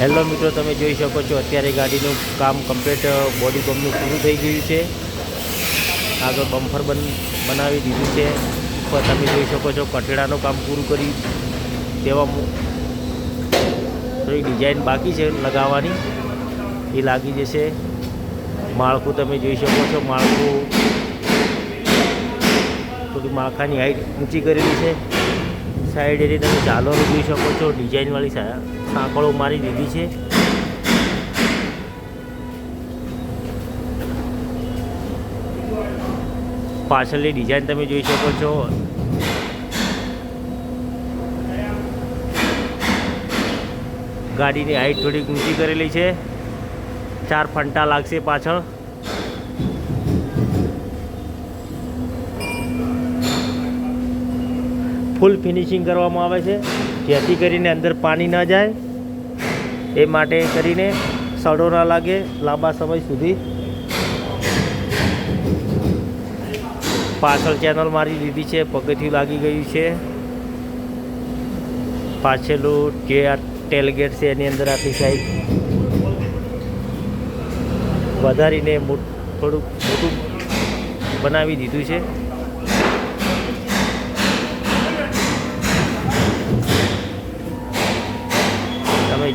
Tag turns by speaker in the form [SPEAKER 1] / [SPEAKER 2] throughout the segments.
[SPEAKER 1] Hello મિત્રો, તમે જોઈ શકો છો અત્યારે ગાડીનું કામ કમ્પ્લીટ બોડી પંપનું પૂરું થઈ ગયું છે. આગળ બમ્ફર બન, બનાવી દીધું છે. ઉપર તમે જોઈ શકો છો કઠેડાનું કામ પૂરું કરી તેવા થોડી ડિઝાઇન બાકી છે લગાવવાની. એ લાગી જશે. માળખું તમે જોઈ શકો છો, માળખું થોડી માળખાની હાઈટ ઊંચી કરેલી છે. સાઈડ એથી તમે ચાલો જોઈ શકો છો. ડિઝાઇનવાળી સાંકળો મારી દીધી છે. પાછળની ડિઝાઇન તમે જોઈ શકો છો. ગાડીની હાઈટ થોડીક ઊંચી કરેલી છે. ચાર ફંટા લાગશે પાછળ. ફૂલ ફિનિશિંગ કરવામાં આવે છે, જેથી કરીને અંદર પાણી ન જાય. એ માટે કરીને સડો ના લાગે લાંબા સમય સુધી. પાછળ ચેનલ મારી દીધી છે, પગથિયું લાગી ગયું છે. પાછળનું જે આ ટેલગેટ છે, એની અંદર આટલી સાઈડ વધારીને થોડુંક મોટું બનાવી દીધું છે.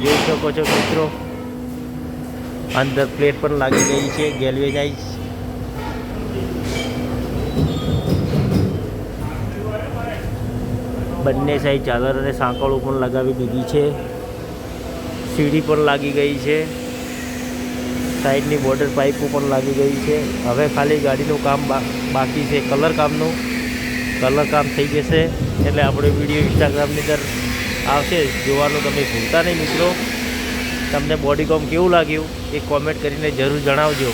[SPEAKER 1] જોઈ શકો છો મિત્રો. અંદર પ્લેટ પણ લાગી ગઈ છે ગેલ્વેનાઇઝ બંને સાઈડ ચાદર અને સાંકળો પણ લગાવી દીધી છે. સીડી પણ લાગી ગઈ છે. સાઈડની બોર્ડર પાઇપો પણ લાગી ગઈ છે. હવે ખાલી ગાડીનું કામ બાકી છે, કલર કામનું. કલર કામ થઈ જશે, એટલે આપણે વીડિયો ઇન્સ્ટાગ્રામની અંદર આવશે. જોવાનું તમે ભૂલતા નહીં મિત્રો. તમને બોડી કોમ કેવું લાગ્યું એ કોમેન્ટ કરીને જરૂર જણાવજો.